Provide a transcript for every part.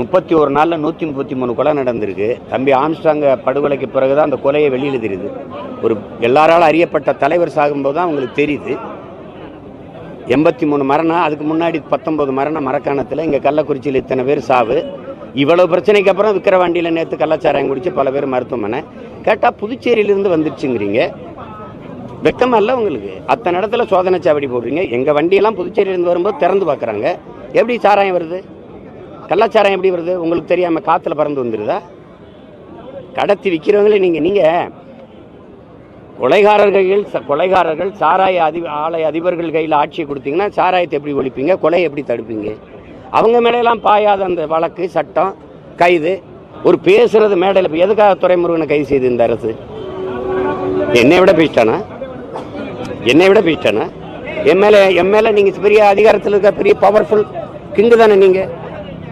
முப்பத்தி ஒரு நாளில் நூற்றி முப்பத்தி மூணு கொலை நடந்திருக்கு. தம்பி ஆம்ஸ்டாங்க படுகொலைக்கு பிறகு தான் அந்த கொலையை வெளியில் தெரியுது. ஒரு எல்லாராலும் அறியப்பட்ட தலைவர் சாகும்போது தான் அவங்களுக்கு தெரியுது. எண்பத்தி மூணு மரணம் அதுக்கு முன்னாடி பத்தொம்பது மரணம் மரக்காணத்தில் இங்கே கள்ளக்குறிச்சியில் இத்தனை பேர் சாவு. இவ்வளவு பிரச்சனைக்கு அப்புறம் விக்கிரவாண்டியில் நேற்று கள்ளச்சாராயம் குடிச்சு பல பேர் மருத்துவமனை. கேட்டால் புதுச்சேரியிலிருந்து வந்துருச்சுங்கிறீங்க. வெக்கமாக இல்லை உங்களுக்கு? அத்தனை இடத்துல சோதனை சாவடி போடுறீங்க. எங்கள் வண்டியெல்லாம் புதுச்சேரியிலேருந்து வரும்போது திறந்து பார்க்குறாங்க எப்படி சாராயம் வருது? கள்ளாச்சாரம் எப்படி வருது? உங்களுக்கு தெரியாமல் காற்றுல பறந்து வந்துடுதா கடத்தி விற்கிறவங்களே நீங்கள் நீங்கள் கொலைகாரர்கள் ச- கொலைகாரர்கள் சாராய அதி ஆலய அதிபர்கள் கையில் ஆட்சியை கொடுத்தீங்கன்னா சாராயத்தை எப்படி ஒழிப்பீங்க? கொலையை எப்படி தடுப்பீங்க? அவங்க மேலையெல்லாம் பாயாத அந்த வழக்கு சட்டம் கைது ஒரு பேசுறது மேடையில் இப்போ எதுக்காக துறைமுருகனை கைது செய்து இந்த அரசு? என்னை விட பேசிட்டானா என்னை விட பேசிட்டானா என் மேலே என் மேலே நீங்கள் பெரிய அதிகாரத்தில் இருக்க பெரிய பவர்ஃபுல் கிங்கு தானே நீங்கள்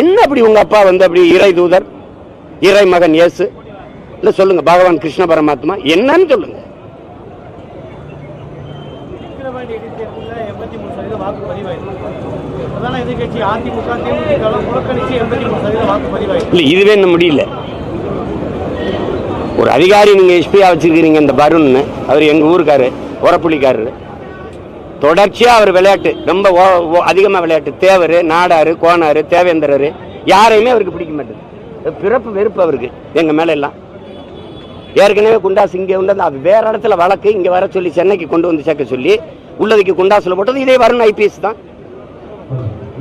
என்ன அப்படி உங்க அப்பா வந்து அப்படி இறை தூதர் இறை மகன் இயேசு? இல்ல சொல்லுங்க பகவான் கிருஷ்ண பரமாத்மா என்னன்னு சொல்லுங்க. விக்கிரவாண்டி இடைத்தேர்தலில் எண்பத்தி மூணு சதவீதம் வாக்கு பதிவாயிருக்கு. பிரதான எதிர்கட்சி அதிமுக தேமுதிக புறக்கணிச்சு எண்பத்தி மூணு சதவீதம் வாக்கு பதிவாயிருக்கு. இல்ல இதுவே இன்னும் முடியல. ஒரு அதிகாரி நீங்க எஸ்பியா வச்சிருக்கிறீங்க இந்த வருண்னு அவர் எங்க ஊருக்காரு உரப்புலிக்காரரு. தொடர்ச்சியாக அவர் விளையாட்டு ரொம்ப ஓ- ஓ- விளையாட்டு. தேவர் நாடார் கோனார் தேவேந்திரர் யாரையுமே அவருக்கு பிடிக்க மாட்டேது. பிறப்பு வெறுப்பு அவருக்கு எங்கள் மேலே எல்லாம் ஏற்கனவே குண்டாஸ் இங்கே வந்து அது வேற இடத்துல வழக்கு இங்கே வர சொல்லி சென்னைக்கு கொண்டு வந்து சேர்க்க சொல்லி உள்ளதுக்கு குண்டாசுல போட்டது இதே வருண் ஐபிஎஸ் தான்.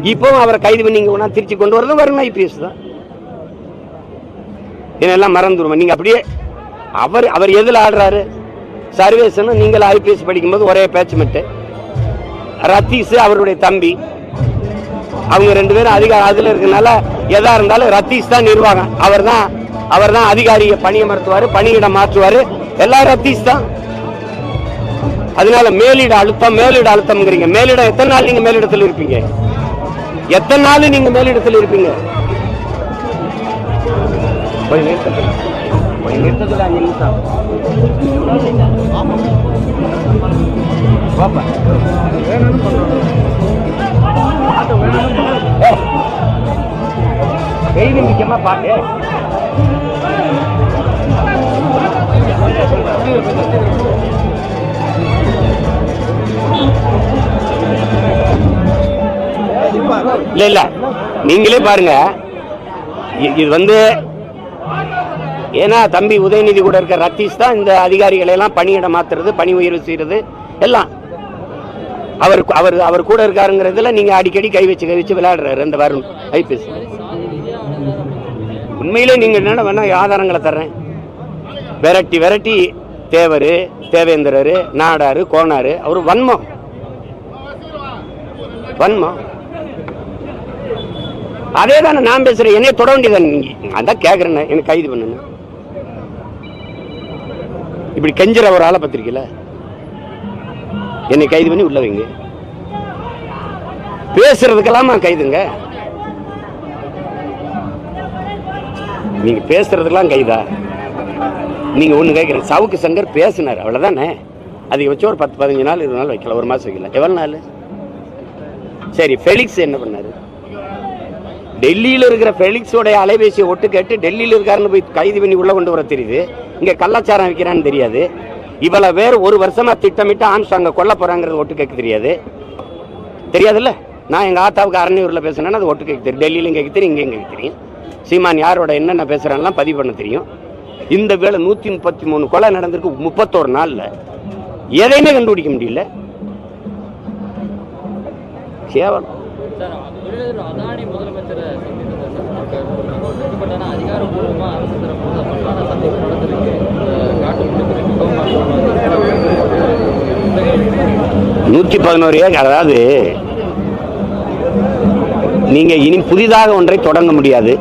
இப்போவும் அவரை கைது பண்ணி இங்க திருச்சி கொண்டு வரது வருண் ஐபிஎஸ் தான். இதெல்லாம் மறந்துடுவோம் நீங்கள் அப்படியே அவர் அவர் எதில் ஆடுறாரு? சர்வேஸ்ன்னு நீங்கள் ஐபிஎஸ் படிக்கும்போது ஒரே பேச்சு ரத்தீஸ் அவருடைய தம்பி. அவங்க ரெண்டு பேரும் அதிகாரம் அதுல இருக்கனால எதா இருந்தாலும் ரத்தீஸ் தான் நிர்வாகம். அவர் தான் அவர் தான் அதிகாரியை பணியமர்த்துவாரு பணியிடம் மாற்றுவாரு. எல்லாம் ரத்தீஸ் தான். அதனால மேலிட அழுத்தம் மேலிட அழுத்தம்ங்கிறீங்க. மேலிடம் எத்தனை நாள் நீங்க மேலிடத்தில் இருப்பீங்க? எத்தனை நாள் நீங்க மேலிடத்தில் இருப்பீங்க? கொஞ்சம் நிறுத்தத்துல அஞ்சு நிமிஷம் வாப்பா. ஏய். வெயில் நிக்கமா பாட்டு இல்ல இல்ல நீங்களே பாருங்க இது வந்து ஏன்னா தம்பி உதயநிதி கூட இருக்க ரத்தீஷ் தான் இந்த அதிகாரிகளை எல்லாம் பணியிடம் மாத்துறது பணி உயர்வு செய்யறது எல்லாம். அவர் அவர் அவர் கூட இருக்காருங்கிறதுல நீங்க அடிக்கடி கை வச்சு கை வச்சு விளையாடுறாரு அந்த வருண் ஐபிஎஸ். உண்மையிலே நீங்க என்ன வேணா ஆதாரங்களை தர்றேன். விரட்டி விரட்டி தேவர் தேவேந்திரர் நாடாரு கோனாரு அவர் வன்மம். வன்மம். அதே தானே நான் பேசுறேன் என்னைய தொட வேண்டியதானே நீங்க? அதான் கேட்குறேன் எனக்கு கைது பண்ணுன்னு இப்படி கெஞ்சிற ஒரு ஆளை பத்திரிக்கையில என்னை கைது பண்ணி உள்ள வைங்க. பேசுறதுக்கெல்லாமா கைதுங்க? நீங்க பேசுறதுக்கெல்லாம் கைதா? நீங்க ஒண்ணு கேட்குற சவுக்கு சங்கர் பேசினார் அவ்வளவுதானே? அதுக்கு வச்சு ஒரு பத்து பதினஞ்சு நாள் இருபது நாள் வைக்கல ஒரு மாசம் வைக்கல. எவ்வளவு நாள்? சரி ஃபெலிக்ஸ் என்ன பண்ணாரு? டெல்லியில் இருக்கிற ஃபெலிக்ஸோடைய அலைபேசியை ஒட்டு கேட்டு டெல்லியில் இருக்காருன்னு போய் கைது பண்ணி உள்ளே கொண்டு வர தெரியுது. இங்கே கள்ளச்சாரம் வைக்கிறான்னு தெரியாது. இவ்வளோ பேர் ஒரு வருஷமாக திட்டமிட்டு ஆம்ஸ்டாங்க கொல்ல போகிறாங்கிறது ஒட்டு கேட்க தெரியாது. தெரியாதுல்ல? நான் எங்கள் ஆத்தாவுக்கு அரணியூர்ல பேசுனேன்னா அது ஒட்டு கேட்க தெரியும். டெல்லியிலும் கேட்க தெரியும் இங்கேயும் கேட்க தெரியும். சீமான் யாரோட என்னென்ன பேசுறான்லாம் பதிவு பண்ண தெரியும். இந்த வேலை நூற்றி முப்பத்தி மூணு கொலை நடந்திருக்கு முப்பத்தோரு நாளில். எதையுமே கண்டுபிடிக்க முடியல. கேவலம். சார் தொழிலதிபர் அதானி முதலமைச்சரை சந்தித்தது சார். அதிகாரப்பூர்வமாக அரசு தரப்போது அதற்கான சந்திப்பு நடந்திருக்கு. காட்டுப்பள்ளி நூற்றி பதினோரு ஏக்கர் அதாவது நீங்க இனி புதிதாக ஒன்றை தொடங்க முடியாது.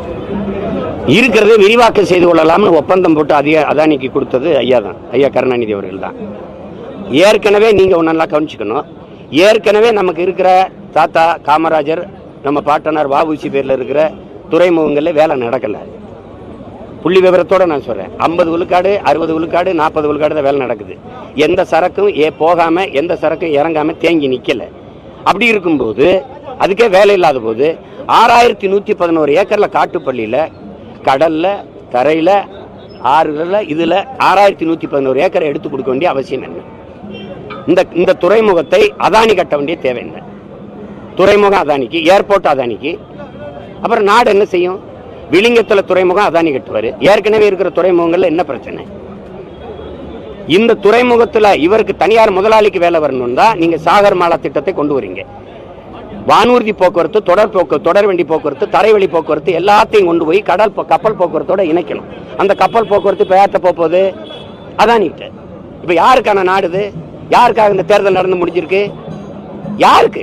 இருக்கிறதே விரிவாக்கம் செய்து கொள்ளலாம்னு ஒப்பந்தம் போட்டு அதிக அதானிக்கு கொடுத்தது ஐயா தான் ஐயா கருணாநிதி அவர்கள் தான். ஏற்கனவே நீங்க ஒன்றெல்லாம் கவனிச்சுக்கணும். ஏற்கனவே நமக்கு இருக்கிற தாத்தா காமராஜர் நம்ம பாட்டனார் வாபூசி பேரில் இருக்கிற துறைமுகங்களில் வேலை நடக்கலை. புள்ளி விவரத்தோடு நான் சொல்கிறேன் ஐம்பது விழுக்காடு அறுபது விழுக்காடு நாற்பது விழுக்காடு தான் வேலை நடக்குது. எந்த சரக்கும் ஏ போகாமல் எந்த சரக்கும் இறங்காமல் தேங்கி நிற்கலை அப்படி இருக்கும்போது அதுக்கே வேலை இல்லாத போது ஆறாயிரத்தி நூற்றி பதினோரு ஏக்கரில் காட்டுப்பள்ளியில் கடலில் தரையில் ஆறுகளில் இதில் ஆறாயிரத்தி நூற்றி பதினோரு ஏக்கரை எடுத்து கொடுக்க வேண்டிய அவசியம் என்ன? இந்த இந்த துறைமுகத்தை அதானி கட்ட வேண்டிய தேவை என்ன? துறைமுகம் அதானிக்கு ஏர்போர்ட் அதானிக்கு. அப்புறம் நாடு என்ன செய்யும்? விளிங்கத்தில் துறைமுகம் அதானி கட்டுவார். ஏற்கனவே இருக்கிற துறைமுகங்களில் என்ன பிரச்சனை? இந்த துறைமுகத்தில் இவருக்கு தனியார் முதலாளிக்கு வேலை வரணும்னு தான் நீங்கள் சாகர் மாலா திட்டத்தை கொண்டு வரீங்க. வானூர்தி போக்குவரத்து தொடர் போக்கு தொடர் வண்டி போக்குவரத்து தரைவழி போக்குவரத்து எல்லாத்தையும் கொண்டு போய் கடல் கப்பல் போக்குவரத்தோட இணைக்கணும். அந்த கப்பல் போக்குவரத்து இப்போ யார்கிட்ட போகுது அதானிக்கிட்ட இப்போ யாருக்கான நாடுது யாருக்காக இந்த தேர்தல் நடந்து முடிஞ்சிருக்கு? யாருக்கு?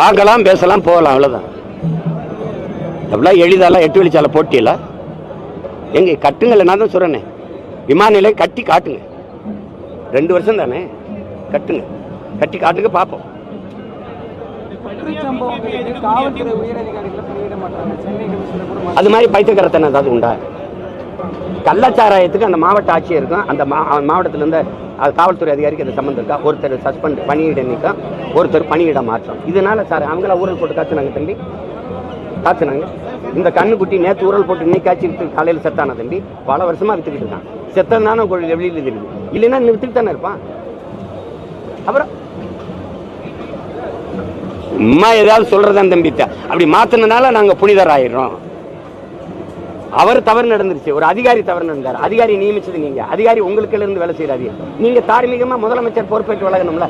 பார்க்கலாம் பேசலாம் போகலாம் அவ்வளவுதான். எவ்வளோ எளிதாலாம் எட்டு வெளிச்சால போட்டியில. எங்க கட்டுங்கள நான் தான் சொல்றேனே. விமான நிலையம் கட்டி காட்டுங்க. ரெண்டு வருஷம் தானே? கட்டுங்க. கட்டி காட்டுங்க பார்ப்போம். அது மாதிரி பைத்தியக்காரத்தனம் ஏதாவது உண்டா? கள்ளச்சாராயத்துக்கு அந்த மாவட்ட ஆட்சியருக்கும் அந்த மா மாவட்டத்திலேருந்து அது காவல்துறை அதிகாரிக்கு அது சம்மந்தம் இருக்கா? ஒருத்தர் சஸ்பெண்ட் பணியிட நீக்கம் ஒருத்தர் பணியிட மாற்றம். இதனால சார் அவங்கள ஊரல் போட்டு காய்ச்சினாங்க தம்பி. காய்ச்சினாங்க. இந்த கண்ணுக்குட்டி நேற்று ஊரல் போட்டு இன்னைக்கு காய்ச்சி காலையில் செத்தான தம்பி? பல வருஷமா வித்துக்கிட்டு இருக்கான். செத்தனான வெளியில் தெரியுது. இல்லைன்னா நீ வித்துட்டு தானே இருப்பான். அப்புறம் அம்மா ஏதாவது சொல்றதான் தம்பி. அப்படி மாத்தினனால நாங்கள் புனிதர் ஆயிடுறோம் அவர் தவறு நடந்துருச்சு. ஒரு அதிகாரி தவறு நடந்தார். அதிகாரி நியமிச்சது நீங்க. அதிகாரி உங்களுக்கு இருந்து வேலை செய்யறாரு நீங்க தார்மீகமா முதலமைச்சர் பொறுப்பேற்று வழங்கணும்ல.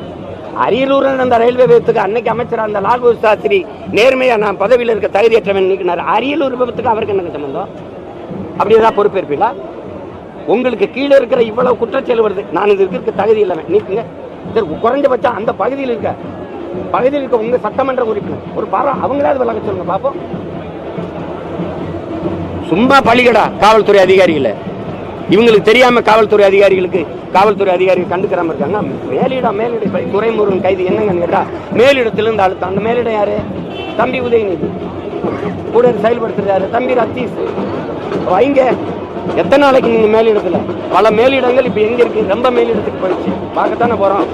அரியலூர்ல நடந்த ரயில்வே விபத்துக்கு அன்னைக்கு அமைச்சர் அந்த லால்பு சாஸ்திரி நேர்மையா நான் பதவியில் இருக்க தகுதியற்றவன் நீக்கினார். அரியலூர் விபத்துக்கு அவருக்கு என்ன சம்பந்தம்? அப்படி ஏதாவது பொறுப்பேற்பீங்களா? உங்களுக்கு கீழே இருக்கிற இவ்வளவு குற்றச்செயல் வருது நான் இது இருக்க தகுதி இல்லவன் நீக்குங்க. சரி குறைஞ்சபட்சம் அந்த பகுதியில் இருக்க பகுதியில் இருக்க உங்க சட்டமன்ற உறுப்பினர் ஒரு பாரா அவங்களாவது விளக்க சொல்லுங்க பார்ப்போம் சும்மா பழிகடா காவல்துறை அதிகாரிகளை. இவங்களுக்கு தெரியாம காவல்துறை அதிகாரிகளுக்கு காவல்துறை அதிகாரிகள் கண்டுக்கிறாம இருக்காங்க. மேலிடம் மேலிட துறைமுருகன் துரைமுருகன் கைது என்னங்கன்னு கேட்டா? மேலிடத்திலிருந்து அழுத்தம் அந்த மேலிடம் யாரு? தம்பி உதயநிதி. கூட செயல்படுத்துறாரு. தம்பி ரத்தீஷ். வைங்க எத்தனை நாளைக்கு நீங்க மேலிடத்துல? பல மேலிடங்கள் இப்ப எங்க இருக்கு? ரொம்ப மேலிடத்துக்கு போயிடுச்சு. பார்க்கத்தானே போறோம்.